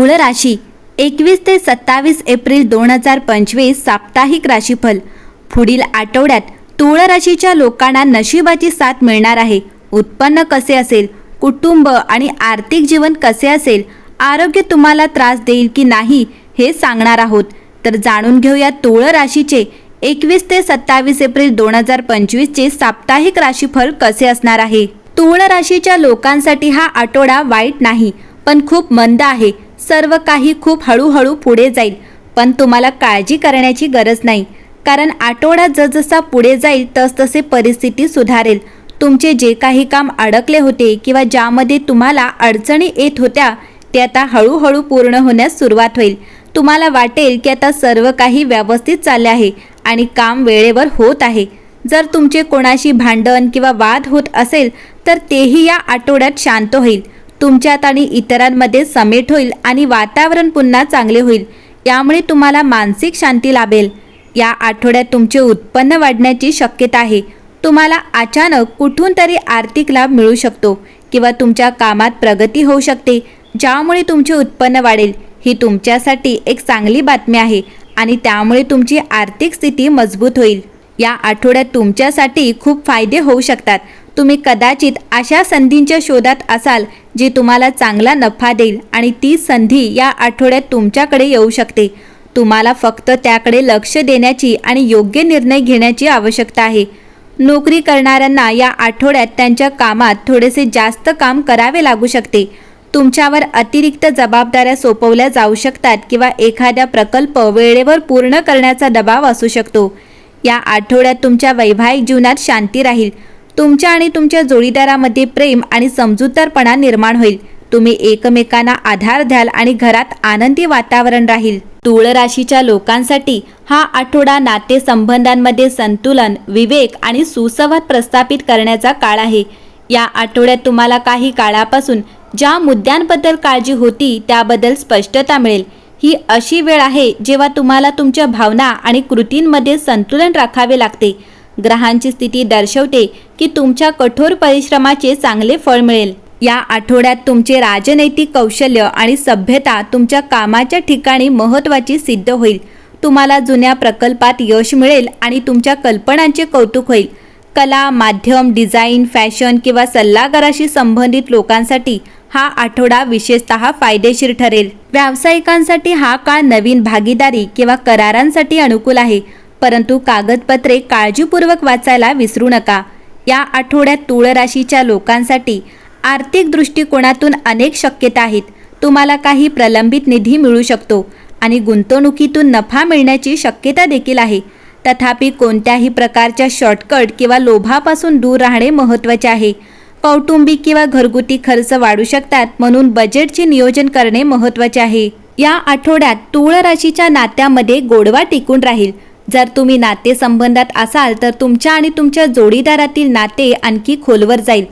तुळ राशी एकवीस ते सत्तावीस एप्रिल दोन हजार पंचवीस साप्ताहिक राशीफल. पुढील आठवड्यात तुळ राशीच्या लोकांना नशिबाची साथ मिळणार आहे. उत्पन्न कसे असेल? कुटुंब आणि आर्थिक जीवन कसे असेल? आरोग्य तुम्हाला त्रास देईल की नाही हे सांगणार आहोत. तर जाणून घेऊया तुळ राशीचे एकवीस ते सत्तावीस एप्रिल दोन हजार पंचवीसचे साप्ताहिक राशीफल कसे असणार आहे? तुळ राशीच्या लोकांसाठी हा आठवडा वाईट नाही पण खूप मंद आहे. सर्व काही खूप हळूहळू पुढे जाईल. पण तुम्हाला काळजी करण्याची गरज नाही. कारण आठवडा जसजसा पुढे जाईल तसतसे परिस्थिती सुधारेल. तुमचे जे काही काम अडकले होते किंवा ज्यामध्ये तुम्हाला अडचणी येत होत्या ते आता हळूहळू पूर्ण होण्यास सुरुवात होईल. तुम्हाला वाटेल की आता सर्व काही व्यवस्थित चालले आहे आणि काम वेळेवर होत आहे. जर तुमचे कोणाशी भांडण किंवा वाद होत असेल तर तेही या आठवड्यात शांत होईल. तुमच्यात आणि इतरांमध्ये समेट होईल आणि वातावरण पुन्हा चांगले होईल. यामुळे तुम्हाला मानसिक शांती लाभेल. या आठवड्यात तुमचे उत्पन्न वाढण्याची शक्यता आहे. तुम्हाला अचानक कुठून तरी आर्थिक लाभ मिळू शकतो किंवा तुमच्या कामात प्रगती होऊ शकते ज्यामुळे तुमचे उत्पन्न वाढेल. ही तुमच्यासाठी एक चांगली बातमी आहे आणि त्यामुळे तुमची आर्थिक स्थिती मजबूत होईल. या आठवड्यात तुमच्यासाठी खूप फायदे होऊ शकतात. तुम्ही कदाचित अशा संधींच्या शोधात असाल जी तुम्हाला चांगला नफा देईल आणि ती संधी या आठवड्यात तुमच्याकडे येऊ शकते. तुम्हाला फक्त त्याकडे लक्ष देण्याची आणि योग्य निर्णय घेण्याची आवश्यकता आहे. नोकरी करणाऱ्यांना या आठवड्यात त्यांच्या कामात थोडेसे जास्त काम करावे लागू शकते. तुमच्यावर अतिरिक्त जबाबदाऱ्या सोपवल्या जाऊ शकतात किंवा एखाद्या प्रकल्प वेळेवर पूर्ण करण्याचा दबाव असू शकतो. या आठवड्यात तुमच्या वैवाहिक जीवनात शांती राहील. तुमच्या आणि तुमच्या जोडीदारामध्ये प्रेम आणि समजूतदारपणा निर्माण होईल. तुम्ही एकमेकांना आधार द्याल आणि घरात आनंदी वातावरण राहील. तुळ राशीच्या लोकांसाठी हा आठवडा नातेसंबंधांमध्ये संतुलन विवेक आणि सुसंवाद प्रस्थापित करण्याचा काळ आहे. या आठवड्यात तुम्हाला काही काळापासून ज्या मुद्द्यांबद्दल काळजी होती त्याबद्दल स्पष्टता मिळेल. ही अशी वेळ आहे जेव्हा तुम्हाला तुमच्या भावना आणि कृतींमध्ये संतुलन राखावे लागते. ग्रहांची स्थिती दर्शवते. की तुमच्या कठोर परिश्रमाचे चांगले फळ मिळेल. या आठवड्यात तुमचे राजनैतिक कौशल्य आणि सभ्यता तुमच्या कामाच्या ठिकाणी महत्त्वाची सिद्ध होईल. तुम्हाला जुन्या प्रकल्पात यश मिळेल आणि तुमच्या कल्पनांचे कौतुक होईल. कला माध्यम डिझाईन फॅशन किंवा सल्लागाराशी संबंधित लोकांसाठी हा आठवडा विशेषतः फायदेशीर ठरेल. व्यावसायिकांसाठी हा काळ नवीन भागीदारी किंवा करारांसाठी अनुकूल आहे. परंतु कागदपत्रे काळजीपूर्वक वाचायला विसरू नका. या आठवड्यात तुळ राशीच्या लोकांसाठी आर्थिक दृष्टिकोनातून अनेक शक्यता आहेत. तुम्हाला काही प्रलंबित निधी मिळू शकतो आणि गुंतवणुकीतून नफा मिळण्याची शक्यता देखील आहे. तथापि कोणत्याही प्रकारच्या शॉर्टकट किंवा लोभापासून दूर राहणे महत्त्वाचे आहे. कौटुंबिक किंवा घरगुती खर्च वाढू शकतात म्हणून बजेटचे नियोजन करणे महत्त्वाचे आहे. या आठवड्यात तुळ राशीच्या नात्यामध्ये गोडवा टिकून राहील. जर तुम्ही नातेसंबंधात असाल तर तुमच्या आणि तुमच्या जोडीदारातील नाते आणखी खोलवर जाईल.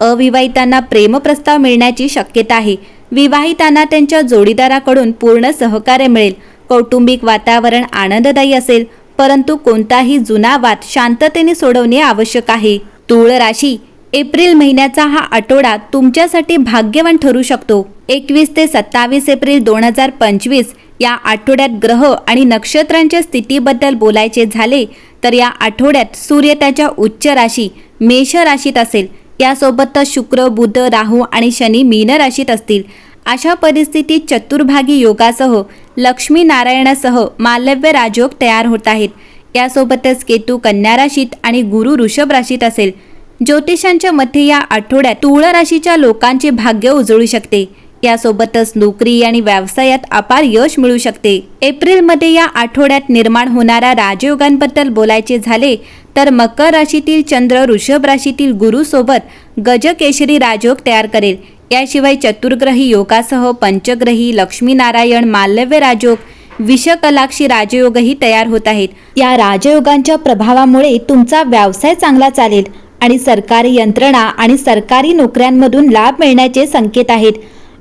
अविवाहितांना प्रेमप्रस्ताव मिळण्याची शक्यता आहे. विवाहितांना त्यांच्या जोडीदाराकडून पूर्ण सहकार्य मिळेल. कौटुंबिक वातावरण आनंददायी असेल परंतु कोणताही जुना वाद शांततेने सोडवणे आवश्यक आहे. तुळ राशी एप्रिल महिन्याचा हा आठवडा तुमच्यासाठी भाग्यवान ठरू शकतो. एकवीस ते सत्तावीस एप्रिल दोन हजार पंचवीस या आठवड्यात ग्रह आणि नक्षत्रांच्या स्थितीबद्दल बोलायचे झाले तर या आठवड्यात सूर्य त्याच्या उच्च राशी मेष राशीत असेल. यासोबतच शुक्र बुध राहू आणि शनी मीन राशीत असतील. अशा परिस्थितीत चतुर्भागी योगासह लक्ष्मी नारायणासह मालव्य राजयोग तयार होत आहेत. यासोबतच केतू कन्या राशीत आणि गुरु ऋषभ राशीत असेल. ज्योतिषांच्या मते या आठवड्यात तुळ राशीच्या लोकांचे भाग्य उजळू शकते. यासोबतच नोकरी आणि व्यवसायात अपार यश मिळू शकते. एप्रिलमध्ये या आठवड्यात निर्माण होणाऱ्या राजयोगांबद्दल बोलायचे झाले तर मकर राशीतील चंद्र वृषभ राशीतील गुरुसोबत गजकेशरी राजयोग तयार करेल. याशिवाय चतुर्ग्रही योगासह पंचग्रही लक्ष्मीनारायण मालव्य राजयोग विषकलाक्षी राजयोगही तयार होत आहेत. या राजयोगांच्या प्रभावामुळे तुमचा व्यवसाय चांगला चालेल आणि सरकारी यंत्रणा आणि सरकारी नोकऱ्यांमधून लाभ मिळण्याचे संकेत आहेत.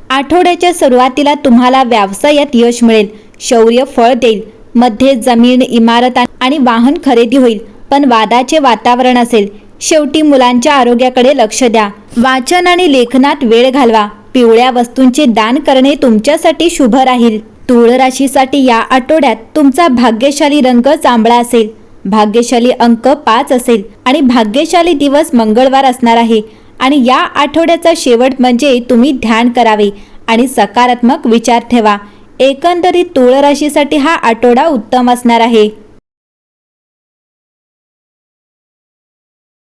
आठवड्याच्या सुरुवातीला तुम्हाला व्यवसायात यश मिळेल शौर्य फळ देईल मध्ये जमीन इमारत आणि वाहन खरेदी होईल पण वादाचे वातावरण असेल. शेवटी मुलांच्या आरोग्याकडे लक्ष द्या. वाचन आणि लेखनात वेळ घालवा. पिवळ्या वस्तूंचे दान करणे तुमच्यासाठी शुभ राहील. तुळ राशीसाठी या आठवड्यात तुमचा भाग्यशाली रंग जांभळा असेल. भाग्यशाली अंक पाच असेल आणि भाग्यशाली दिवस मंगळवार असणार आहे. आणि या आठवड्याचा शेवट म्हणजे तुम्ही ध्यान करावे आणि सकारात्मक विचार ठेवा. एकंदरीत तुळराशीसाठी हा आठवडा उत्तम असणार आहे.